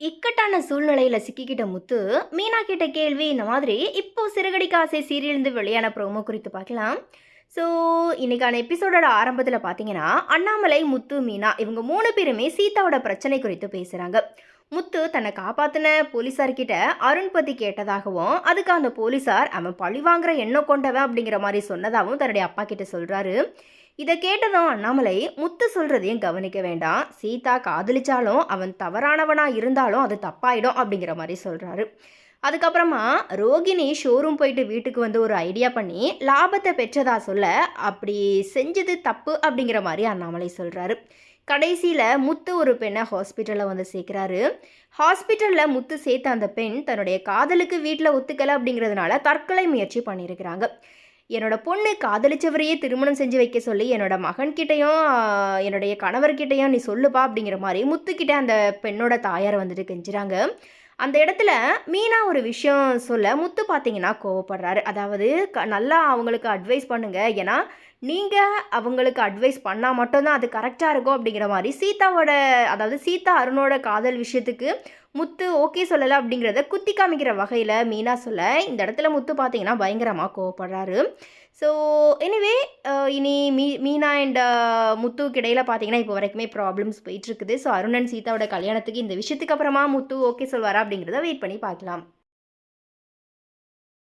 இக்கட்டான சூழ்நிலையில சிக்கிக்கிட்ட முத்து மீனா கிட்ட கேள்வி இந்த மாதிரி இப்போ சிறுகடிக்கு ஆசை சீரியல்ந்து வெளியான ப்ரோமோ குறித்து பார்க்கலாம். ஸோ இன்றைக்கான எபிசோடோட ஆரம்பத்தில் பார்த்தீங்கன்னா அண்ணாமலை முத்து மீனா இவங்க மூணு பேருமே சீதாவோட பிரச்சனை குறித்து பேசுகிறாங்க முத்து தன்னை காப்பாற்றின போலீஸார்கிட்ட அருண் பற்றி கேட்டதாகவும் அதுக்கு அந்த போலீஸார் அவன் பழி வாங்குற எண்ணம் கொண்டவன் அப்படிங்கிற மாதிரி சொன்னதாகவும் தன்னுடைய அப்பா கிட்ட சொல்கிறாரு இதை கேட்டதும் அண்ணாமலை முத்து சொல்கிறதையும் கவனிக்க வேண்டாம். சீதா காதலிச்சாலும் அவன் தவறானவனாக இருந்தாலும் அது தப்பாயிடும் அப்படிங்கிற மாதிரி சொல்கிறாரு அதுக்கப்புறமா ரோகிணி ஷோரூம் போயிட்டு வீட்டுக்கு வந்து ஒரு ஐடியா பண்ணி லாபத்தை பெற்றதா சொல்ல அப்படி செஞ்சது தப்பு அப்படிங்கிற மாதிரி அண்ணாமலை சொல்கிறாரு கடைசியில் முத்து ஒரு பெண்ணை ஹாஸ்பிட்டலில் வந்து சேர்க்குறாரு. ஹாஸ்பிட்டலில் முத்து சேர்த்த அந்த பெண் தன்னுடைய காதலுக்கு வீட்டில் ஒத்துக்கலை அப்படிங்கிறதுனால தற்கொலை முயற்சி பண்ணியிருக்கிறாங்க என்னோட பொண்ணு காதலிச்சவரையே திருமணம் செஞ்சு வைக்க சொல்லி என்னோட மகன்கிட்டையும் என்னுடைய கணவர்கிட்டையும் நீ சொல்லுப்பா அப்படிங்கிற மாதிரி முத்துக்கிட்ட அந்த பெண்ணோட தாயார் வந்துட்டு கெஞ்சுறாங்க. அந்த இடத்துல மீனா ஒரு விஷயம் சொல்ல முத்து பார்த்தீங்கன்னா கோவப்படுறாரு. அதாவது க நல்லா அவங்களுக்கு அட்வைஸ் பண்ணுங்க. ஏன்னா நீங்கள் அவங்களுக்கு அட்வைஸ் பண்ணால் மட்டும்தான் அது கரெக்டாக இருக்கும் அப்படிங்கிற மாதிரி சீதாவோட அதாவது சீதா அருணோட காதல் விஷயத்துக்கு முத்து ஓகே சொல்லலை அப்படிங்கிறத குத்தி காமிக்கிற வகையில் மீனா சொல்ல இந்த இடத்துல முத்து பார்த்தீங்கன்னா பயங்கரமாக கோவப்படுறாரு. ஸோ எனிவே uh, இனி மீ மீனா அண்ட் uh, முத்துவுக்கு இடையில பார்த்தீங்கன்னா இப்போ வரைக்குமே ப்ராப்ளம்ஸ் போயிட்டுருக்குது ஸோ அருணன் சீதாவோட கல்யாணத்துக்கு இந்த விஷயத்துக்கு அப்புறமா முத்து ஓகே சொல்வாரா அப்படிங்கிறத வெயிட் பண்ணி பார்க்கலாம்.